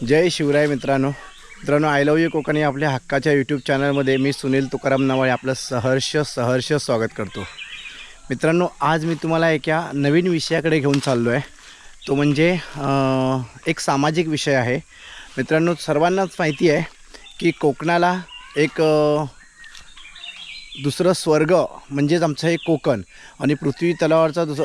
जय शिवराय मित्रांनो. मित्रांनो I love you Konkani. आपल्या हक्काच्या यूट्यूब चॅनलमध्ये मी सुनील तुकाराम नवाळे आपलं सहर्ष सहर्ष स्वागत करतो. मित्रांनो आज मी तुम्हाला एका नवीन विषयाकडे घेऊन चाललो आहे तो म्हणजे एक सामाजिक विषय आहे. मित्रांनो सर्वांनाच माहिती आहे की कोकणाला एक दुसरं स्वर्ग म्हणजेच आमचं हे कोकण. आणि पृथ्वी तलावरचा दुस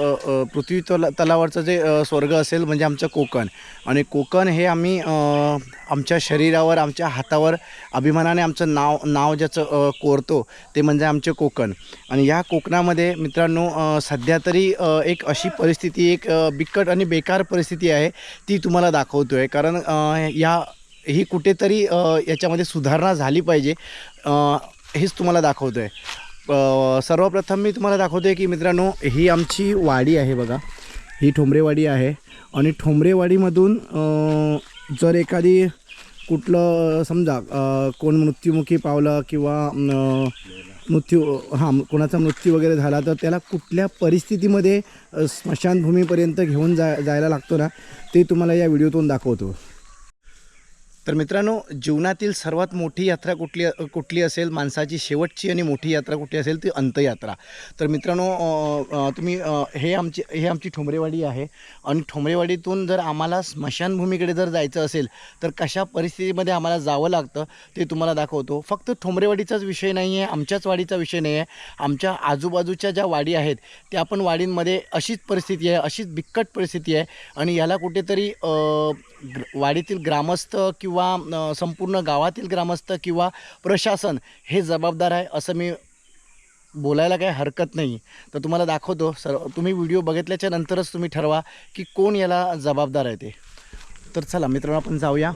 पृथ्वी तला तलावरचं जे स्वर्ग असेल म्हणजे आमचं कोकण. आणि कोकण हे आम्ही आमच्या शरीरावर आमच्या हातावर अभिमानाने आमचं नाव नाव ज्याचं कोरतो ते म्हणजे आमचे कोकण. आणि या कोकणामध्ये मित्रांनो सध्या तरी एक अशी परिस्थिती एक बिकट आणि बेकार परिस्थिती आहे ती तुम्हाला दाखवतो आहे कारण या ही कुठेतरी याच्यामध्ये सुधारणा झाली पाहिजे. हेच तुम्हाला दाखवतो आहे सर्वप्रथम मी तुम्हाला दाखवतो आहे की मित्रांनो ही आमची वाडी आहे बघा. ही ठोंबरेवाडी आहे. आणि ठोंबरेवाडीमधून जर एखादी कुठलं समजा कोण मृत्युमुखी पावलं किंवा मृत्यू हां कोणाचा मृत्यू वगैरे झाला तर त्याला कुठल्या परिस्थितीमध्ये स्मशानभूमीपर्यंत घेऊन जा जायला लागतो ना ते तुम्हाला या व्हिडिओतून दाखवतो. तर मित्रांनो जीवनातील सर्वात मोठी यात्रा कुठली कुठली असेल? माणसाची शेवटची आणि मोठी यात्रा कुठली असेल? ती अंतयात्रा तर मित्रांनो तुम्ही हे आमची हे आमची ठोंबरेवाडी आहे. आणि ठोंबरेवाडीतून जर आम्हाला स्मशानभूमीकडे जर जायचं असेल तर कशा परिस्थितीमध्ये आम्हाला जावं लागतं ते तुम्हाला दाखवतो. फक्त ठोंबरेवाडीचाच विषय नाही आहे आमच्याच वाडीचा विषय नाही आहे आमच्या आजूबाजूच्या ज्या वाडी आहेत त्या पण वाडींमध्ये अशीच परिस्थिती आहे अशीच बिकट परिस्थिती आहे. आणि याला कुठेतरी ग्र- वाडीतील ग्रामस्थ किंवा किंवा संपूर्ण गावातील ग्रामस्थ किंवा प्रशासन हे जबाबदार आहे असं मी बोलायला काही हरकत नाही. तर तुम्हाला दाखवतो सर तुम्ही व्हिडिओ बघितल्याच्या नंतरच तुम्ही ठरवा की कोण याला जबाबदार आहे ते. तर चला मित्रांनो आपण जाऊया.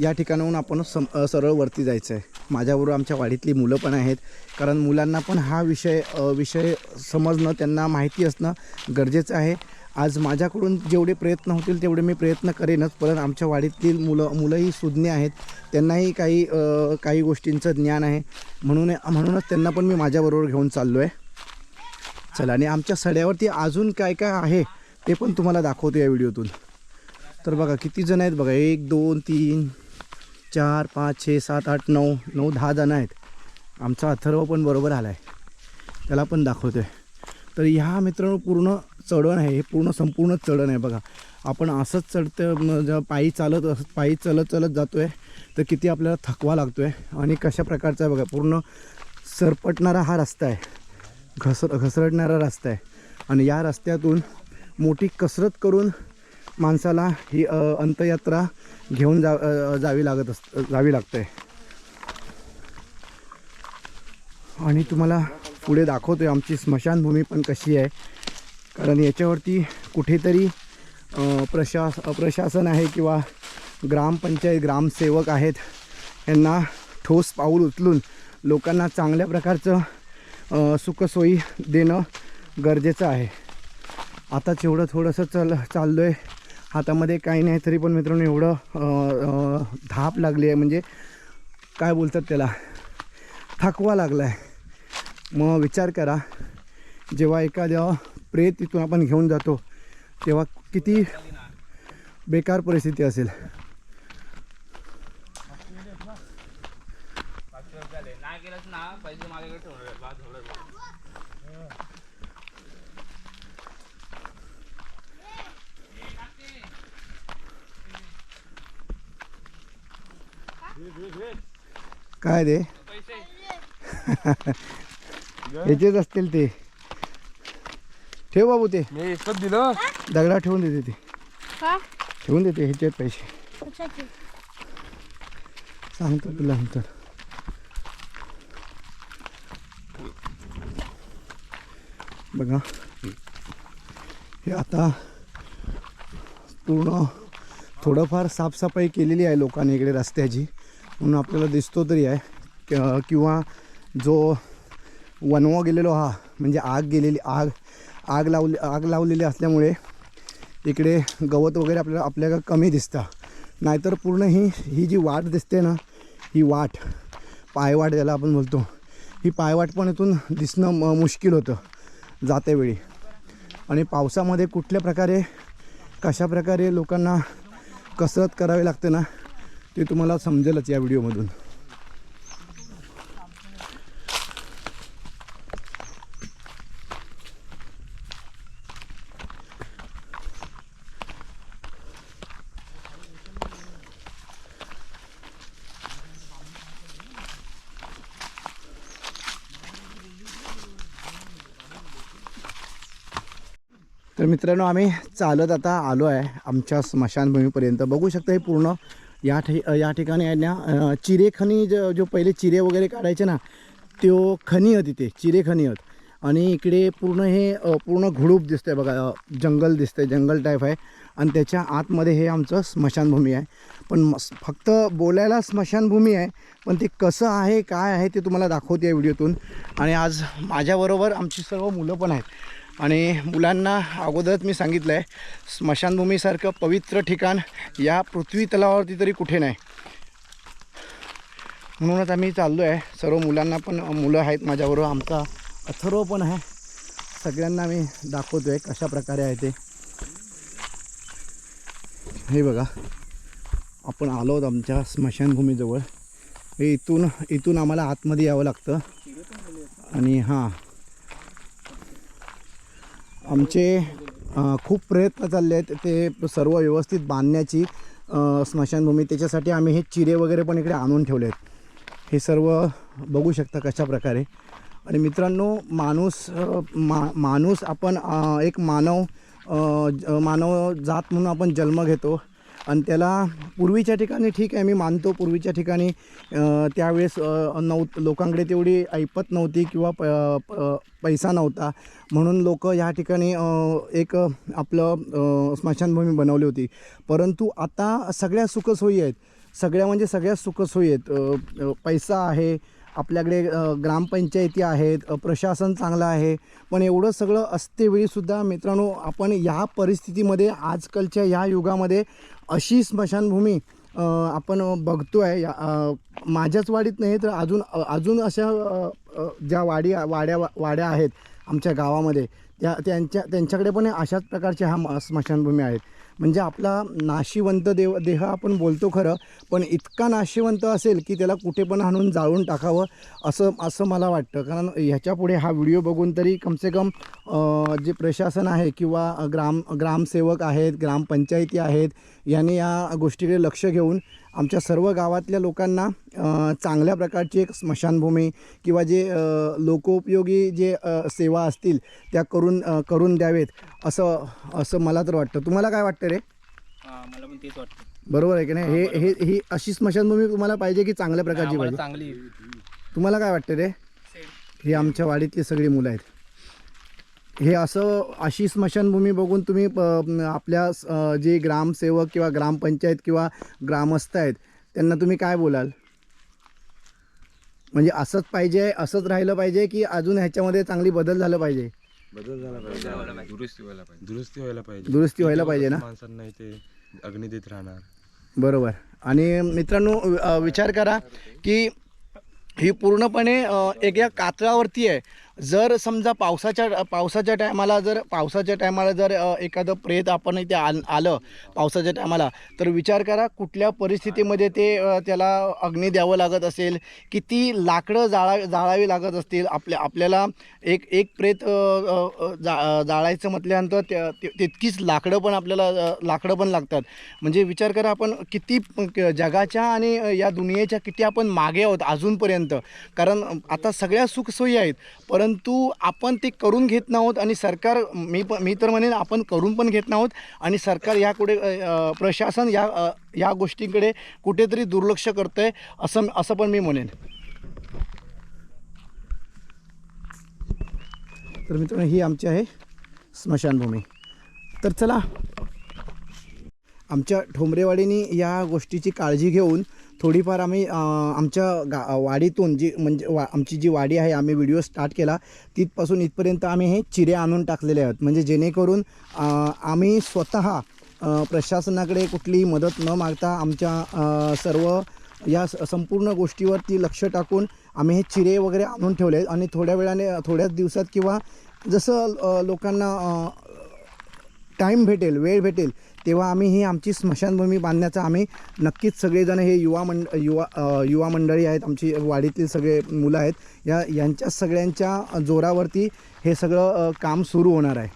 या ठिकाणाहून आपण सम सरळ वरती जायचं आहे माझ्याबरोबर आमच्या वाडीतली मुलं पण आहेत. कारण मुलांना पण हा विषय विषय समजणं त्यांना माहिती असणं गरजेचं आहे. आज माझ्याकडून जेवढे प्रयत्न होतील तेवढे मी प्रयत्न करेनच. परत आमच्या वाडीतील मुलं मुलंही सुज्ञ आहेत. त्यांनाही काही काही गोष्टींचं ज्ञान आहे. म्हणून म्हणूनच त्यांना पण मी माझ्याबरोबर घेऊन चाललो आहे चला आणि आमच्या सड्यावरती अजून काय काय आहे ते पण तुम्हाला दाखवतो या व्हिडिओतून. तर बघा किती जण आहेत बघा? एक दोन तीन चार पाच छे सात आठ नऊ नऊ दहा जण आहेत. आमचा अथर्व पण बरोबर आला आहे त्याला पण दाखवतो आहे तर ह्या मित्रांनो पूर्ण चढण आहे हे पूर्ण संपूर्ण चढण आहे बघा. आपण असंच चढतं जेव्हा पायी चालत पायी चलत चलत जातो आहे तर किती आपल्याला थकवा लागतो आहे आणि कशा प्रकारचा आहे बघा पूर्ण सरपटणारा हा रस्ता आहे. घसर घसरटणारा रस्ता आहे. आणि या रस्त्यातून मोठी कसरत करून माणसाला ही अंतयात्रा घेऊन जा जावी लागत अस जावी लागते आणि तुम्हाला पुढे दाखवतो आहे आमची स्मशानभूमी पण कशी आहे. कारण याच्यावरती कुठेतरी प्रशास प्रशासन आहे किंवा ग्रामपंचायत ग्रामसेवक आहेत यांना ठोस पाऊल उचलून लोकांना चांगल्या प्रकारचं सुखसोयी देणं गरजेचं आहे. आताच एवढं थोडंसं चल चाललो आहे हातामध्ये काही नाही तरी पण मित्रांनो एवढं धाप लागली आहे. म्हणजे काय बोलतात त्याला? थकवा लागला आहे मग विचार करा जेव्हा एखाद्या प्रेत तिथून आपण घेऊन जातो. तेव्हा किती बेकार परिस्थिती असेल. काय पैसे. ह्याचेच असतील ते. ठेव बाबू ते. मी दिलं. दगडा ठेवून देते ते. का? ठेवून देते ह्याचे पैसे. कशाचे? सांगतो तुला नंतर. बघा. हे आता पूर्ण थोडंफार साफसफाई केलेली आहे लोकांनी इकडे रस्त्याची. म्हणून आपल्याला दिसतो तरी आहे. कि- किंवा जो वनवा गेलेलो हा म्हणजे आग गेलेली आग आग लावली आग लावलेली असल्यामुळे इकडे गवत वगैरे आपल्याला आपल्याला कमी दिसतं. नाहीतर पूर्ण ही ही जी वाट दिसते ना ही वाट पायवाट ज्याला आपण बोलतो ही पायवाट पण इथून दिसणं म मुश्किल होतं जातेवेळी आणि पावसामध्ये कुठल्या प्रकारे कशा प्रकारे लोकांना कसरत करावी लागते ना ते तुम्हाला समजेलच या व्हिडिओमधून. तर मित्रांनो आम्ही चालत आता आलो आहे आमच्या स्मशानभूमीपर्यंत. बघू शकता हे पूर्ण या ठि या ठिकाणी आहे ना अं, ज- जो पहिले चिरे वगैरे काढायचे ना तो खनी आहेत इथे चिरे खनी आहेत. आणि इकडे पूर्ण हे पूर्ण घुडूप दिसतंय बघा जंगल जंगल दिसतंय जंगल टाईप आहे. आणि त्याच्या आतमध्ये हे आमचं स्मशानभूमी आहे. पण फक्त बोलायला स्मशानभूमी आहे पण ते कसं आहे काय आहे ते तुम्हाला दाखवते या व्हिडिओतून. आणि आज माझ्याबरोबर आमची सर्व मुलं पण आहेत. आणि मुलांना अगोदरच मी सांगितलं आहे स्मशानभूमीसारखं पवित्र ठिकाण या पृथ्वी तलावावरती तरी कुठे नाही. म्हणूनच आम्ही चाललो आहे सर्व मुलांना पण मुलं आहेत माझ्याबरोबर आमचा अथर्व पण आहे. सगळ्यांना मी दाखवतो आहे कशा प्रकारे आहे ते. हे बघा आपण आलो आहोत आमच्या स्मशानभूमीजवळ. हे इथून इथून आम्हाला आतमध्ये यावं लागतं. आणि हां आमचे खूप प्रयत्न चालले आहेत ते सर्व व्यवस्थित बांधण्याची स्मशानभूमी. त्याच्यासाठी आम्ही हे चिरे वगैरे पण इकडे आणून ठेवले आहेत. हे सर्व बघू शकता कशा प्रकारे. आणि मित्रांनो माणूस मा माणूस आपण एक मानव ज- मानव जात म्हणून आपण जन्म घेतो. आणि त्याला पूर्वीच्या ठिकाणी ठीक आहे मी मानतो पूर्वीच्या ठिकाणी त्यावेळेस नव लोकांकडे तेवढी ऐपत नव्हती किंवा प प- पैसा नव्हता. म्हणून लोक या ठिकाणी एक आपलं स्मशानभूमी बनवली होती. परंतु आता सगळ्या सुखसोयी आहेत. सगळ्या म्हणजे सगळ्या सुखसोयी आहेत. पैसा आहे आपल्याकडे ग्रामपंचायती आहेत प्रशासन चांगलं आहे. पण एवढं सगळं असतेवेळीसुद्धा मित्रांनो आपण या परिस्थितीमध्ये आजकालच्या या युगामध्ये अशी स्मशानभूमी आपण बघतो आहे या माझ्याच वाडीत नाही तर अजून अजून अशा ज्या वाडी वाड्या वाड्या आहेत आमच्या गावामध्ये त्या त्यांच्या त्यांच्याकडे पण अशाच प्रकारच्या ह्या म- स्मशानभूमी आहेत म्हणजे आपला नाशिवंत देव देह आपण बोलतो खरं पण इतका नाशिवंत असेल की त्याला कुठे पण आणून जाळून टाकावं असं असं मला वाटतं. कारण ह्याच्यापुढे हा व्हिडिओ बघून तरी कमसे कम जे प्रशासन आहे किंवा ग्राम ग्रामसेवक आहेत ग्रामपंचायती आहेत यांनी या गोष्टीकडे लक्ष घेऊन आमच्या सर्व गावातल्या लोकांना चांगल्या प्रकारची एक स्मशानभूमी किंवा जे लोकोपयोगी जे सेवा असतील त्या करून करून द्यावेत असं असं मला तर वाटतं. तुम्हाला काय वाटतं रे? मला पण तेच वाटतं. बरोबर आहे की नाही? हे हे ही अशी स्मशानभूमी तुम्हाला पाहिजे की चांगल्या प्रकारची पाहिजे? चांगली. तुम्हाला काय वाटतं रे? ही आमच्या वाडीतली सगळी मुलं आहेत. हे असं अशी स्मशानभूमी बघून तुम्ही आपल्या जे ग्रामसेवक किंवा ग्रामपंचायत किंवा ग्रामस्थ आहेत त्यांना तुम्ही काय बोलाल? म्हणजे असंच पाहिजे असंच राहिलं पाहिजे की अजून ह्याच्यामध्ये चांगली बदल झालं पाहिजे? बदल झाला पाहिजे. दुरुस्ती व्हायला पाहिजे. दुरुस्ती व्हायला पाहिजे. दुरुस्ती व्हायला पाहिजे ना? माणसांना इथे अग्नी देत राहणार. बरोबर. आणि मित्रांनो विचार करा की ही पूर्णपणे एक या कातळावरती आहे. जर समजा पावसाच्या पावसाच्या टायमाला जर पावसाच्या टायमाला जर एखादं प्रेत आपण इथे आल आलं पावसाच्या टायमाला तर विचार करा कुठल्या परिस्थितीमध्ये ते त्याला अग्नी द्यावं लागत असेल किती लाकडं जाळा जाळावी लागत असतील आपल्या आपल्याला एक एक प्रेत जा जाळायचं म्हटल्यानंतर त्या- तितकीच लाकडं पण आपल्याला लाकडं पण लागतात. म्हणजे विचार करा आपण किती जगाच्या आणि या दुनियेच्या किती आपण मागे आहोत अजूनपर्यंत. कारण आता सगळ्या सुखसोयी आहेत परंतु परंतु आपण ते करून घेत नाहोत आणि सरकार मी पण मी तर म्हणेन आपण करून पण घेत नाहोत आणि सरकार याकडे प्रशासन या या गोष्टींकडे कुठेतरी दुर्लक्ष करतं आहे असं असं पण मी म्हणेन. तर मित्रांनो ही आमची आहे स्मशानभूमी. तर चला आमच्या ठोंबरेवाडीने या गोष्टीची काळजी घेऊन थोडीफार आम्ही आमच्या गा वाडीतून जी म्हणजे वा आमची जी वाडी आहे आम्ही व्हिडिओ स्टार्ट केला तिथपासून इथपर्यंत आम्ही हे चिरे आणून टाकलेले आहेत. म्हणजे जेणेकरून आम्ही स्वतः प्रशासनाकडे कुठलीही मदत न मागता आमच्या सर्व या स- संपूर्ण गोष्टीवरती लक्ष टाकून आम्ही हे चिरे वगैरे आणून ठेवले आहेत. आणि थोड्या वेळाने थोड्याच दिवसात किंवा जसं लोकांना टाईम भेटेल वेळ भेटेल तेव्हा आम्ही ही आमची स्मशानभूमी बांधण्याचा आम्ही नक्कीच सगळेजण हे युवा मंड युवा युवा मंडळी आहेत आमची वाडीतील सगळे मुलं आहेत या यांच्या सगळ्यांच्या जोरावरती हे सगळं काम सुरू होणार आहे.